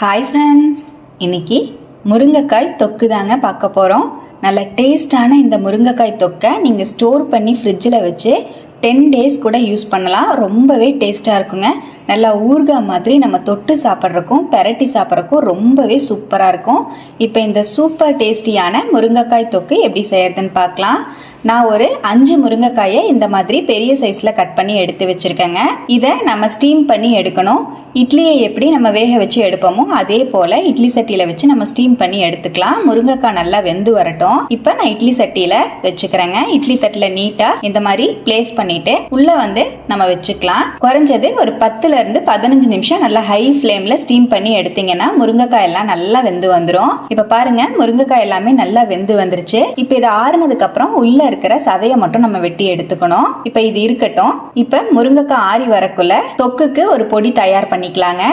Hi friends இன்னைக்கு முருங்கைக்காய் தொக்கு தாங்க பார்க்க போகிறோம் நல்ல டேஸ்டான இந்த முருங்கைக்காய் தொக்கை நீங்கள் ஸ்டோர் பண்ணி ஃப்ரிட்ஜில் வச்சு டென் டேஸ் கூட யூஸ் பண்ணலாம். ரொம்பவே டேஸ்ட்டாக இருக்குங்க. நல்லா ஊறுகாய் மாதிரி நம்ம தொட்டு சாப்பிட்றக்கும் பெரட்டி சாப்பிட்றக்கும் ரொம்பவே சூப்பராக இருக்கும். இப்போ இந்த சூப்பர் டேஸ்டியான முருங்கைக்காய் தொக்கு எப்படி செய்யறதுன்னு பார்க்கலாம். நான் ஒரு அஞ்சு முருங்கைக்காயை இந்த மாதிரி பெரிய சைஸில் கட் பண்ணி எடுத்து வச்சுருக்கேங்க. இதை நம்ம ஸ்டீம் பண்ணி எடுக்கணும். இட்லியை எப்படி நம்ம வேக வச்சு எடுப்போமோ அதே போல் இட்லி சட்டியில் வச்சு நம்ம ஸ்டீம் பண்ணி எடுத்துக்கலாம். முருங்கைக்காய் நல்லா வெந்து வரட்டும். இப்போ நான் இட்லி சட்டியில் வச்சுக்கிறேங்க. இட்லி தட்டில் நீட்டாக இந்த மாதிரி பிளேஸ் பண்ணிட்டு உள்ளே வந்து நம்ம வச்சுக்கலாம். குறைஞ்சது ஒரு பத்துல இருந்து பதினஞ்சு நிமிஷம் நல்லா ஹை ஃப்ளேம்ல ஸ்டீம் பண்ணி எடுத்தீங்கன்னா முருங்கைக்காய் எல்லாம் நல்லா வெந்து வந்துடும் இப்ப பாருங்க முருங்கைக்காய் எல்லாமே நல்லா வெந்து வந்துருச்சு. இப்ப இது ஆறுனதுக்கு அப்புறம் உள்ள இருக்கிற சதையை மட்டும் நம்ம வெட்டி எடுத்துக்கணும். இப்ப இது இருக்கட்டும். இப்ப முருங்கைக்காய் ஆறி வரக்குள்ள தொக்குக்கு ஒரு பொடி தயார் பண்ணிக்கலாங்க.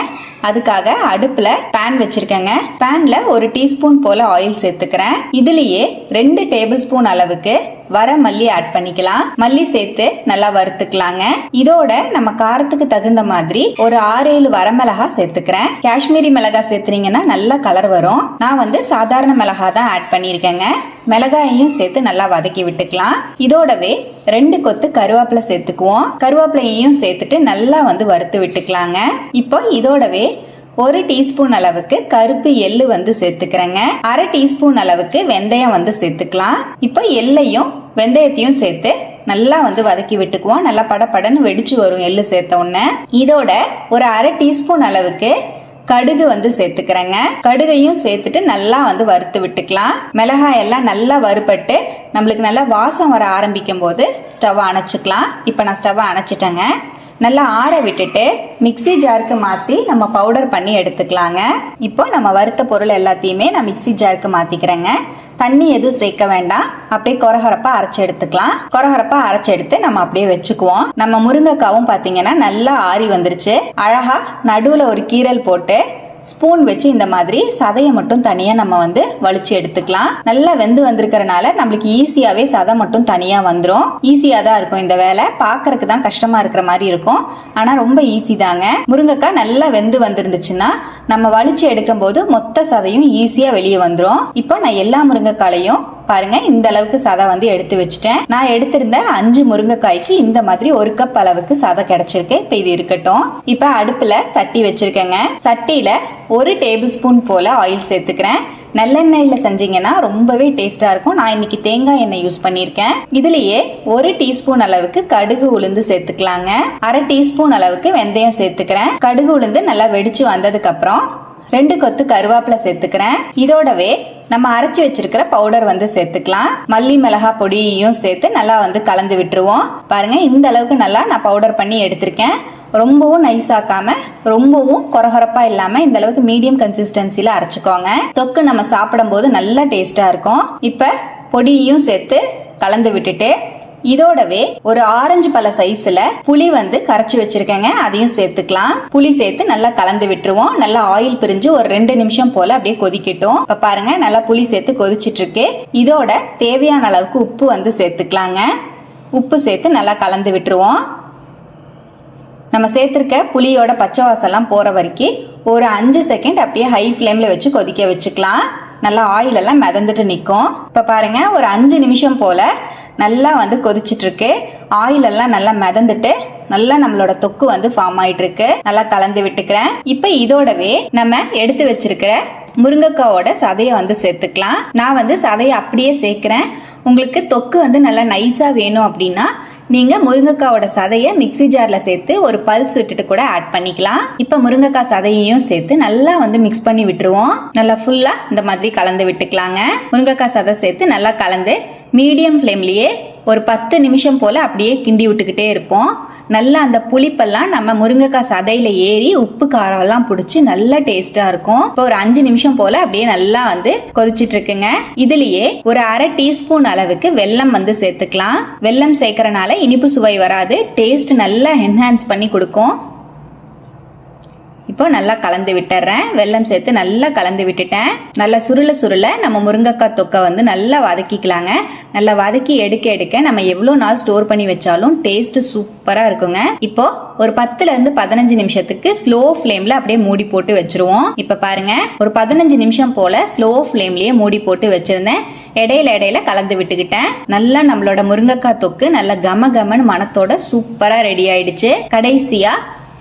அதுக்காக அடுப்புல பேன் வச்சிருக்கேங்க. பேன்ல ஒரு டீஸ்பூன் போல ஆயில் சேர்த்துக்கிறேன். இதுலயே ரெண்டு டேபிள் ஸ்பூன் அளவுக்கு வர மல்லி ஆட் பண்ணிக்கலாம். மல்லி சேர்த்து நல்லா வறுத்துக்கலாங்க. இதோட நம்ம காரத்துக்கு தகுந்த மாதிரி ஒரு ஆறு ஏழு வரமிளகா சேர்த்துக்கிறேன். காஷ்மீரி மிளகா சேர்த்துனீங்கன்னா நல்ல கலர் வரும். நான் வந்து சாதாரண மிளகா தான் ஆட் பண்ணியிருக்கேங்க. மிளகாயையும் சேர்த்து நல்லா வதக்கி விட்டுக்கலாம். இதோடவே ரெண்டு கொத்து கருவேப்பிலை சேர்த்துக்குவோம். கருவேப்பிலையையும் சேர்த்துட்டு நல்லா வந்து வறுத்து விட்டுக்கலாங்க. இப்போ இதோடவே ஒரு டீஸ்பூன் அளவுக்கு கருப்பு எள்ளு வந்து சேர்த்துக்கிறேங்க. அரை டீஸ்பூன் அளவுக்கு வெந்தயம் வந்து சேர்த்துக்கலாம். இப்போ எள்ளையும் வெந்தயத்தையும் சேர்த்து நல்லா வந்து வதக்கி விட்டுக்குவோம். நல்லா படபடன்னு வெடிச்சு வரும் எள்ளு சேர்த்த உடனே. இதோட ஒரு அரை டீஸ்பூன் அளவுக்கு கடுகு வந்து சேர்த்துக்கிறேங்க. கடுகையும் சேர்த்துட்டு நல்லா வந்து வறுத்து விட்டுக்கலாம். மிளகாய் எல்லாம் நல்லா வறுபட்டு நம்மளுக்கு நல்லா வாசம் வர ஆரம்பிக்கும் போது ஸ்டவ் அணைச்சிக்கலாம். இப்போ நான் ஸ்டவ்வை அணைச்சிட்டேங்க. நல்லா ஆற விட்டுட்டு மிக்ஸி ஜாருக்கு மாற்றி நம்ம பவுடர் பண்ணி எடுத்துக்கலாங்க. இப்போ நம்ம வறுத்த பொருள் எல்லாத்தையுமே நான் மிக்ஸி ஜாருக்கு மாற்றிக்கிறேங்க தண்ணி எதுவும் சேர்க்க வேண்டாம். அப்படியே கொரகரப்பா அரைச்சி எடுத்துக்கலாம். கொரகரப்பா அரைச்சி எடுத்து நம்ம அப்படியே வச்சுக்குவோம். நம்ம முருங்கைக்காவும் பார்த்தீங்கன்னா நல்லா ஆறி வந்துருச்சு. அழகா நடுவில் ஒரு கீரல் போட்டு ஸ்பூன் வச்சு இந்த மாதிரி சதையை மட்டும் தனியாக நம்ம வந்து வலிச்சு எடுத்துக்கலாம். நல்லா வெந்து வந்திருக்கிறனால நம்மளுக்கு ஈஸியாகவே சதை மட்டும் தனியாக வந்துடும் ஈஸியாக தான் இருக்கும் இந்த வேலை. பார்க்கறதுக்கு தான் கஷ்டமாக இருக்கிற மாதிரி இருக்கும். ஆனால் ரொம்ப ஈஸி தாங்க. முருங்கைக்காய் நல்லா வெந்து வந்திருந்துச்சுன்னா நம்ம வலிச்சு எடுக்கும்போது மொத்த சதையும் ஈஸியாக வெளியே வந்துடும் இப்போ நான் எல்லா முருங்கைக்காலையும் பாருங்க இந்த அளவுக்கு சதை வந்து எடுத்து வச்சுட்டேன். நான் எடுத்திருந்த அஞ்சு முருங்கைக்காய்க்கு இந்த மாதிரி ஒரு கப் அளவுக்கு சதை கிடைச்சிருக்கு. இப்போ இது இருக்கட்டும். இப்போ அடுப்புல சட்டி வச்சிருக்கேங்க. சட்டியில ஒரு டேபிள் ஸ்பூன் போல ஆயில் சேர்த்துக்கிறேன். நல்லெண்ணெயில் செஞ்சீங்கன்னா ரொம்பவே டேஸ்ட்டாக இருக்கும். நான் இன்னைக்கு தேங்காய் எண்ணெய் யூஸ் பண்ணியிருக்கேன். இதுலேயே ஒரு டீஸ்பூன் அளவுக்கு கடுகு உளுந்து சேர்த்துக்கலாங்க. அரை டீஸ்பூன் அளவுக்கு வெந்தயம் சேர்த்துக்கிறேன். கடுகு உளுந்து நல்லா வெடிச்சு வந்ததுக்கு அப்புறம் ரெண்டு கொத்து கருவேப்பிலை சேர்த்துக்கிறேன். இதோடவே நம்ம அரைச்சி வச்சிருக்கிற பவுடர் வந்து சேர்த்துக்கலாம். மல்லி மிளகா பொடியையும் சேர்த்து நல்லா வந்து கலந்து விட்டுருவோம். பாருங்க இந்த அளவுக்கு நல்லா நான் பவுடர் பண்ணி எடுத்திருக்கேன். ரொம்பவும் நைஸ் ஆக்காம ரொம்பவும் கொரகொரப்பாக இல்லாம இந்த அளவுக்கு மீடியம் கன்சிஸ்டன்சில அரைச்சுக்கோங்க. தொக்கு நம்ம சாப்பிடும்போது நல்லா டேஸ்டா இருக்கும். இப்ப பொடியையும் சேர்த்து கலந்து விட்டுட்டு இதோடவே ஒரு ஆரஞ்சு பழ சைஸ்ல புளி வந்து கரைச்சி வச்சிருக்கேங்க. அதையும் சேர்த்துக்கலாம். புளி சேர்த்து நல்லா கலந்து விட்டுருவோம். நல்லா ஆயில் பிரிஞ்சு ஒரு ரெண்டு நிமிஷம் போல அப்படியே கொதிக்கட்டும். இப்ப பாருங்க நல்லா புளி சேர்த்து கொதிச்சிட்டு இருக்கு இதோட தேவையான அளவுக்கு உப்பு வந்து சேர்த்துக்கலாங்க. உப்பு சேர்த்து நல்லா கலந்து விட்டுருவோம். நம்ம சேர்த்துருக்க புளியோட பச்சை வாசம்லாம் போகிற வரைக்கும் ஒரு அஞ்சு செகண்ட் அப்படியே ஹை ஃப்ளேமில் வச்சு கொதிக்க வச்சுக்கலாம். நல்லா ஆயில் எல்லாம் மிதந்துட்டு நிற்கும் இப்போ பாருங்க ஒரு அஞ்சு நிமிஷம் போல் நல்லா வந்து கொதிச்சிட்டு இருக்கு ஆயில் எல்லாம் நல்லா மிதந்துட்டு நல்லா நம்மளோட தொக்கு வந்து ஃபார்ம் ஆயிட்டு இருக்கு நல்லா கலந்து விட்டுக்கிறேன். இப்போ இதோடவே நம்ம எடுத்து வச்சிருக்கிற முருங்கைக்காவோட சதையை வந்து சேர்த்துக்கலாம். நான் வந்து சதையை அப்படியே சேர்க்கிறேன். உங்களுக்கு தொக்கு வந்து நல்லா நைஸாக வேணும் அப்படின்னா நீங்க முருங்கைக்காவோட சதையை மிக்ஸி ஜார்ல சேர்த்து ஒரு பல்ஸ் விட்டுட்டு கூட ஆட் பண்ணிக்கலாம். இப்போ முருங்கைக்காய் சதையையும் சேர்த்து நல்லா வந்து மிக்ஸ் பண்ணி விட்டுருவோம். நல்லா ஃபுல்லா இந்த மாதிரி கலந்து விட்டுக்கலாங்க. முருங்கைக்காய் சதை சேர்த்து நல்லா கலந்து மீடியம் ஃப்ளேம்லேயே ஒரு பத்து நிமிஷம் போல் அப்படியே கிண்டி விட்டுக்கிட்டே இருப்போம். நல்லா அந்த புளிப்பெல்லாம் நம்ம முருங்கைக்காய் சதையில் ஏறி உப்பு காரம்லாம் பிடிச்சி நல்லா டேஸ்டா இருக்கும். இப்போ ஒரு அஞ்சு நிமிஷம் போல அப்படியே நல்லா வந்து கொதிச்சிட்டு இருக்குங்க. இதுலயே ஒரு அரை டீஸ்பூன் அளவுக்கு வெல்லம் வந்து சேர்த்துக்கலாம். வெல்லம் சேர்க்கறனால இனிப்பு சுவை வராது. டேஸ்ட் நல்லா என்ஹான்ஸ் பண்ணி கொடுக்கும். இப்போ நல்லா கலந்து விட்டுறேன். வெல்லம் சேர்த்து நல்லா கலந்து விட்டுட்டேன். நல்லா சுருள சுருள நம்ம முருங்கைக்காய் தொக்கை வந்து நல்லா வதக்கிக்கலாங்க. நல்லா வதக்கி எடுக்க எடுக்க நம்ம எவ்வளோ நாள் ஸ்டோர் பண்ணி வச்சாலும் டேஸ்ட் சூப்பராக இருக்குங்க. இப்போ ஒரு பத்துல இருந்து பதினஞ்சு நிமிஷத்துக்கு ஸ்லோ ஃப்ளேம்ல அப்படியே மூடி போட்டு வச்சிருவோம். இப்போ பாருங்க ஒரு பதினஞ்சு நிமிஷம் போல ஸ்லோ ஃப்ளேம்லயே மூடி போட்டு வச்சிருந்தேன். இடையில இடையில கலந்து விட்டுக்கிட்டேன். நல்லா நம்மளோட முருங்கைக்காய் தொக்கு நல்லா கம கமன்னு மணத்தோட சூப்பரா ரெடி ஆயிடுச்சு. கடைசியா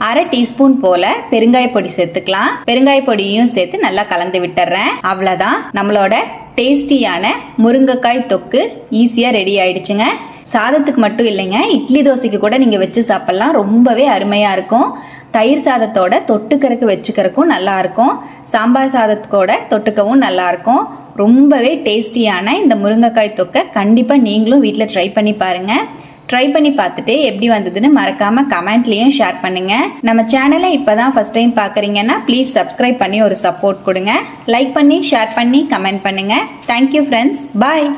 அரை டீஸ்பூன் போல பெருங்காய பொடி சேர்த்துக்கலாம். பெருங்காய பொடியும் சேர்த்து நல்லா கலந்து விட்டுறேன். அவ்வளவுதான். நம்மளோட டேஸ்டியான முருங்கைக்காய் தொக்கு ஈஸியா ரெடி ஆயிடுச்சுங்க. சாதத்துக்கு மட்டும் இல்லைங்க. இட்லி தோசைக்கு கூட நீங்க வச்சு சாப்பிடலாம். ரொம்பவே அருமையா இருக்கும். தயிர் சாதத்தோட தொட்டுக்கறக்கு வச்சுக்கிறக்கும் நல்லா இருக்கும். சாம்பார் சாதத்தோட தொட்டுக்கவும் நல்லா இருக்கும். ரொம்பவே டேஸ்டியான இந்த முருங்கைக்காய் தொக்கை கண்டிப்பா நீங்களும் வீட்டில் ட்ரை பண்ணி பாருங்க. ட்ரை பண்ணி பார்த்துட்டு எப்படி வந்ததுன்னு மறக்காம கமெண்ட்லயும் ஷேர் பண்ணுங்க. நம்ம சேனலை இப்பதான் ஃபர்ஸ்ட் டைம் பார்க்குறீங்கன்னா ப்ளீஸ் சப்ஸ்கிரைப் பண்ணி ஒரு சப்போர்ட் கொடுங்க. லைக் பண்ணி ஷேர் பண்ணி கமெண்ட் பண்ணுங்க. Thank you friends bye